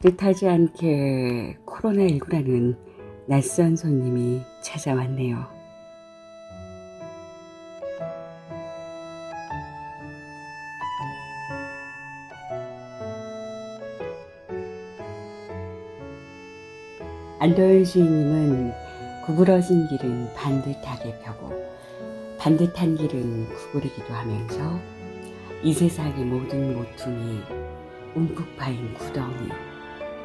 뜻하지 않게 코로나19라는 낯선 손님이 찾아왔네요. 안도현 시인님은 구부러진 길은 반듯하게 펴고 반듯한 길은 구부리기도 하면서 이 세상의 모든 모퉁이 움푹 파인 구덩이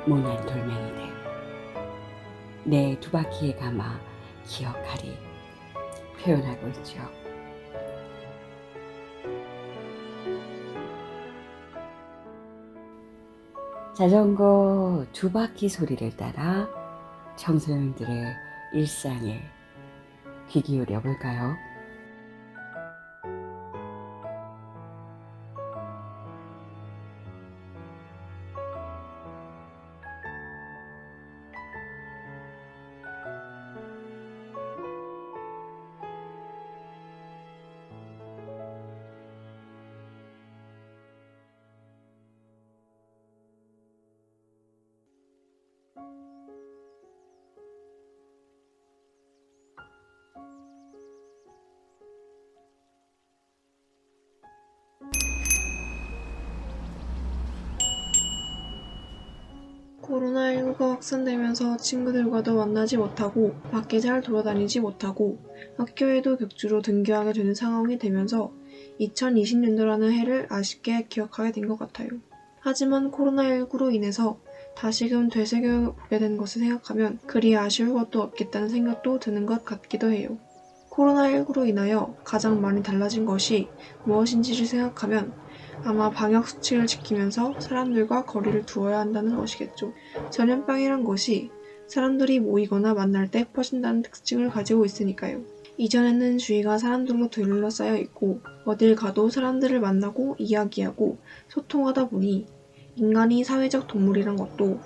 모난 돌멩이 들 내 두 바퀴에 감아 기억하리 표현하고 있죠. 자전거 두 바퀴 소리를 따라 청소년들의 일상에 귀 기울여 볼까요? 코로나19가 확산되면서 친구들과도 만나지 못하고 밖에 잘 돌아다니지 못하고 학교에도 격주로 등교하게 되는 상황이 되면서 2020년도라는 해를 아쉽게 기억하게 된 것 같아요. 하지만 코로나19로 인해서 다시금 되새겨보게 된 것을 생각하면 그리 아쉬울 것도 없겠다는 생각도 드는 것 같기도 해요. 코로나19로 인하여 가장 많이 달라진 것이 무엇인지를 생각하면 아마 방역 수칙을 지키면서 사람들과 거리를 두어야 한다는 것이겠죠. 전염병이란 것이 사람들이 모이거나 만날 때 퍼진다는 특징을 가지고 있으니까요. 이전에는 주위가 사람들로 둘러싸여 있고 어딜 가도 사람들을 만나고 이야기하고 소통하다 보니 인간이 사회적 동물이란 것도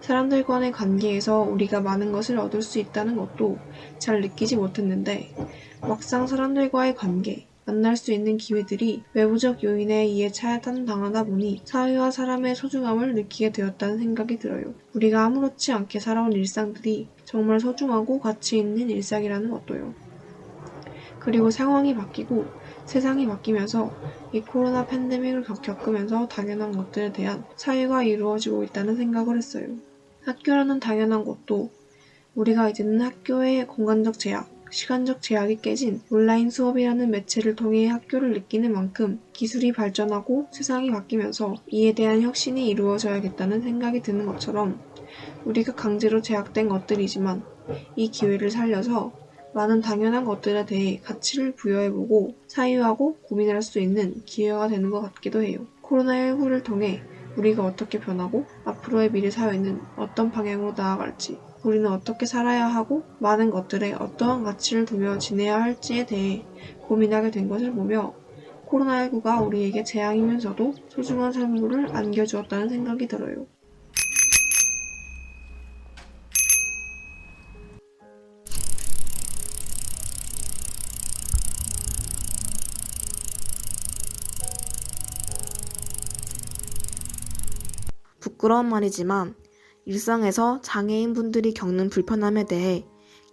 사람들 간의 관계에서 우리가 많은 것을 얻을 수 있다는 것도 잘 느끼지 못했는데 막상 사람들과의 관계, 만날 수 있는 기회들이 외부적 요인에 의해 차단당하다 보니 사회와 사람의 소중함을 느끼게 되었다는 생각이 들어요. 우리가 아무렇지 않게 살아온 일상들이 정말 소중하고 가치 있는 일상이라는 것도요. 그리고 상황이 바뀌고 세상이 바뀌면서 이 코로나 팬데믹을 겪- 겪으면서 당연한 것들에 대한 사회가 이루어지고 있다는 생각을 했어요. 학교라는 당연한 것도 우리가 이제는 학교의 공간적 제약, 시간적 제약이 깨진 온라인 수업이라는 매체를 통해 학교를 느끼는 만큼 기술이 발전하고 세상이 바뀌면서 이에 대한 혁신이 이루어져야겠다는 생각이 드는 것처럼 우리가 강제로 제약된 것들이지만 이 기회를 살려서 많은 당연한 것들에 대해 가치를 부여해보고 사유하고 고민할 수 있는 기회가 되는 것 같기도 해요. 코로나19를 통해 우리가 어떻게 변하고 앞으로의 미래 사회는 어떤 방향으로 나아갈지 우리는 어떻게 살아야 하고 많은 것들에 어떠한 가치를 두며 지내야 할지에 대해 고민하게 된 것을 보며 코로나19가 우리에게 재앙이면서도 소중한 선물을 안겨주었다는 생각이 들어요. 부끄러운 말이지만 일상에서 장애인분들이 겪는 불편함에 대해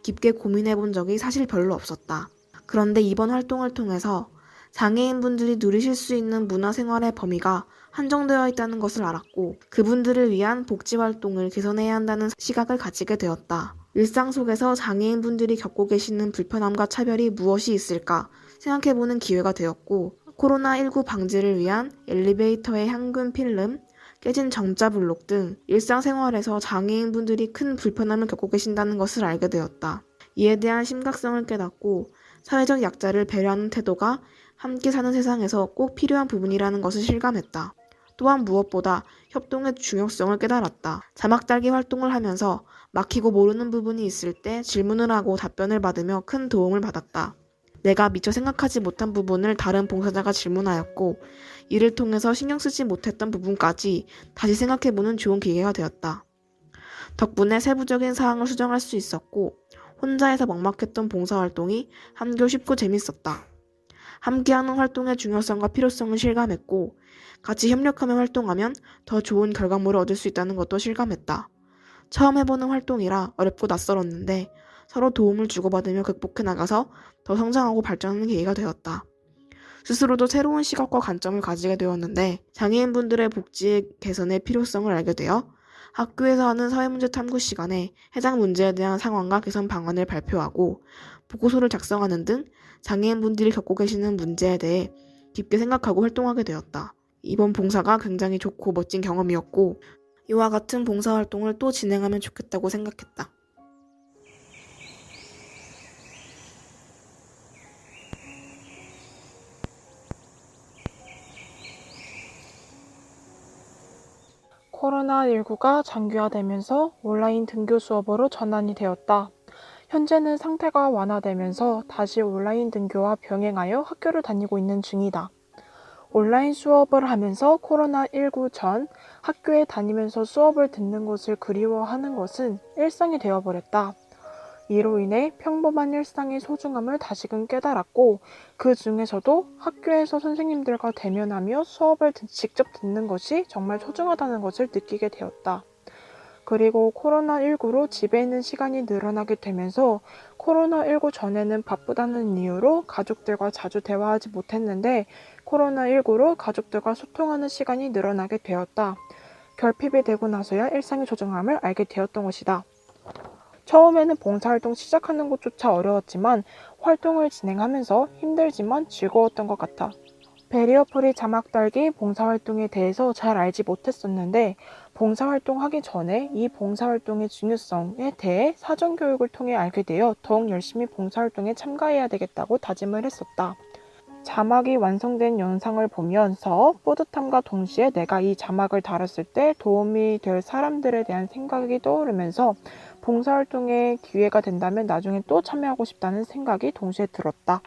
깊게 고민해 본 적이 사실 별로 없었다. 그런데 이번 활동을 통해서 장애인분들이 누리실 수 있는 문화생활의 범위가 한정되어 있다는 것을 알았고 그분들을 위한 복지 활동을 개선해야 한다는 시각을 가지게 되었다. 일상 속에서 장애인분들이 겪고 계시는 불편함과 차별이 무엇이 있을까 생각해보는 기회가 되었고 코로나19 방지를 위한 엘리베이터의 향균 필름, 깨진 정자 블록 등 일상생활에서 장애인분들이 큰 불편함을 겪고 계신다는 것을 알게 되었다. 이에 대한 심각성을 깨닫고 사회적 약자를 배려하는 태도가 함께 사는 세상에서 꼭 필요한 부분이라는 것을 실감했다. 또한 무엇보다 협동의 중요성을 깨달았다. 자막 달기 활동을 하면서 막히고 모르는 부분이 있을 때 질문을 하고 답변을 받으며 큰 도움을 받았다. 내가 미처 생각하지 못한 부분을 다른 봉사자가 질문하였고 이를 통해서 신경 쓰지 못했던 부분까지 다시 생각해보는 좋은 기회가 되었다. 덕분에 세부적인 사항을 수정할 수 있었고 혼자해서 먹먹했던 봉사활동이 한결 쉽고 재밌었다. 함께하는 활동의 중요성과 필요성을 실감했고 같이 협력하며 활동하면 더 좋은 결과물을 얻을 수 있다는 것도 실감했다. 처음 해보는 활동이라 어렵고 낯설었는데 서로 도움을 주고받으며 극복해 나가서 더 성장하고 발전하는 계기가 되었다. 스스로도 새로운 시각과 관점을 가지게 되었는데 장애인분들의 복지 개선의 필요성을 알게 되어 학교에서 하는 사회문제 탐구 시간에 해당 문제에 대한 상황과 개선 방안을 발표하고 보고서를 작성하는 등 장애인분들이 겪고 계시는 문제에 대해 깊게 생각하고 활동하게 되었다. 이번 봉사가 굉장히 좋고 멋진 경험이었고 이와 같은 봉사활동을 또 진행하면 좋겠다고 생각했다. 코로나19가 장기화되면서 온라인 등교 수업으로 전환이 되었다. 현재는 상태가 완화되면서 다시 온라인 등교와 병행하여 학교를 다니고 있는 중이다. 온라인 수업을 하면서 코로나19 전 학교에 다니면서 수업을 듣는 것을 그리워하는 것은 일상이 되어버렸다. 이로 인해 평범한 일상의 소중함을 다시금 깨달았고, 그 중에서도 학교에서 선생님들과 대면하며 수업을 듣- 직접 듣는 것이 정말 소중하다는 것을 느끼게 되었다. 그리고 코로나19로 집에 있는 시간이 늘어나게 되면서 코로나19 전에는 바쁘다는 이유로 가족들과 자주 대화하지 못했는데 코로나19로 가족들과 소통하는 시간이 늘어나게 되었다. 결핍이 되고 나서야 일상의 소중함을 알게 되었던 것이다. 처음에는 봉사활동 시작하는 것조차 어려웠지만 활동을 진행하면서 힘들지만 즐거웠던 것 같아. 베리어프리 자막 달기 봉사활동에 대해서 잘 알지 못했었는데 봉사활동 하기 전에 이 봉사활동의 중요성에 대해 사전 교육을 통해 알게 되어 더욱 열심히 봉사활동에 참가해야 되겠다고 다짐을 했었다. 자막이 완성된 영상을 보면서 뿌듯함과 동시에 내가 이 자막을 달았을 때 도움이 될 사람들에 대한 생각이 떠오르면서 봉사활동에 기회가 된다면 나중에 또 참여하고 싶다는 생각이 동시에 들었다.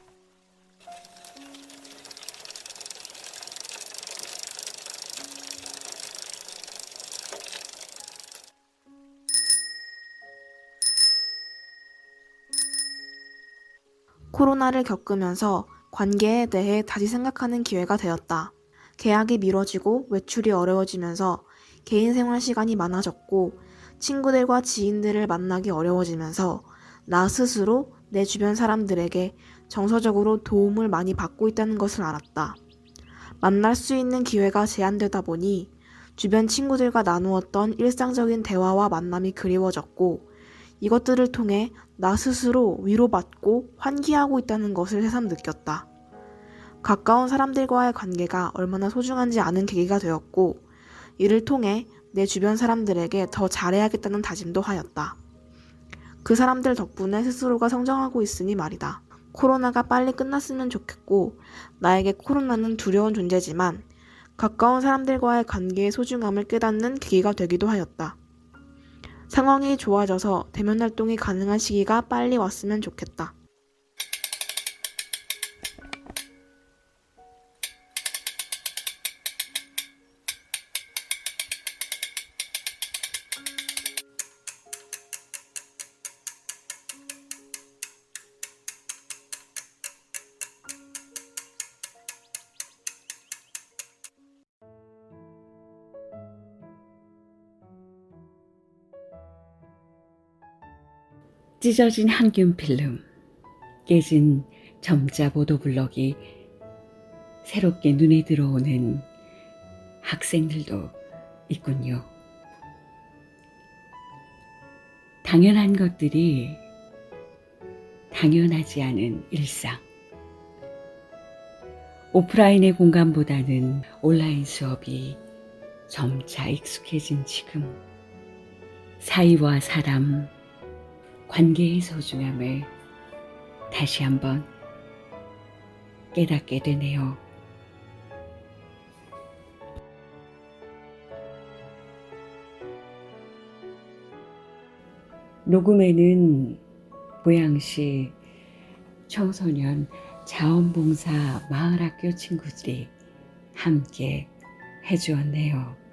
코로나를 겪으면서 관계에 대해 다시 생각하는 기회가 되었다. 계약이 미뤄지고 외출이 어려워지면서 개인 생활 시간이 많아졌고 친구들과 지인들을 만나기 어려워지면서 나 스스로 내 주변 사람들에게 정서적으로 도움을 많이 받고 있다는 것을 알았다. 만날 수 있는 기회가 제한되다 보니 주변 친구들과 나누었던 일상적인 대화와 만남이 그리워졌고 이것들을 통해 나 스스로 위로받고 환기하고 있다는 것을 새삼 느꼈다. 가까운 사람들과의 관계가 얼마나 소중한지 아는 계기가 되었고, 이를 통해 내 주변 사람들에게 더 잘해야겠다는 다짐도 하였다. 그 사람들 덕분에 스스로가 성장하고 있으니 말이다. 코로나가 빨리 끝났으면 좋겠고, 나에게 코로나는 두려운 존재지만, 가까운 사람들과의 관계의 소중함을 깨닫는 계기가 되기도 하였다. 상황이 좋아져서 대면 활동이 가능한 시기가 빨리 왔으면 좋겠다. 찢어진 항균 필름, 깨진 점자 보도 블럭이 새롭게 눈에 들어오는 학생들도 있군요. 당연한 것들이 당연하지 않은 일상. 오프라인의 공간보다는 온라인 수업이 점차 익숙해진 지금 사이와 사람, 관계의 소중함을 다시 한번 깨닫게 되네요. 녹음에는 고양시 청소년 자원봉사 마을학교 친구들이 함께 해주었네요.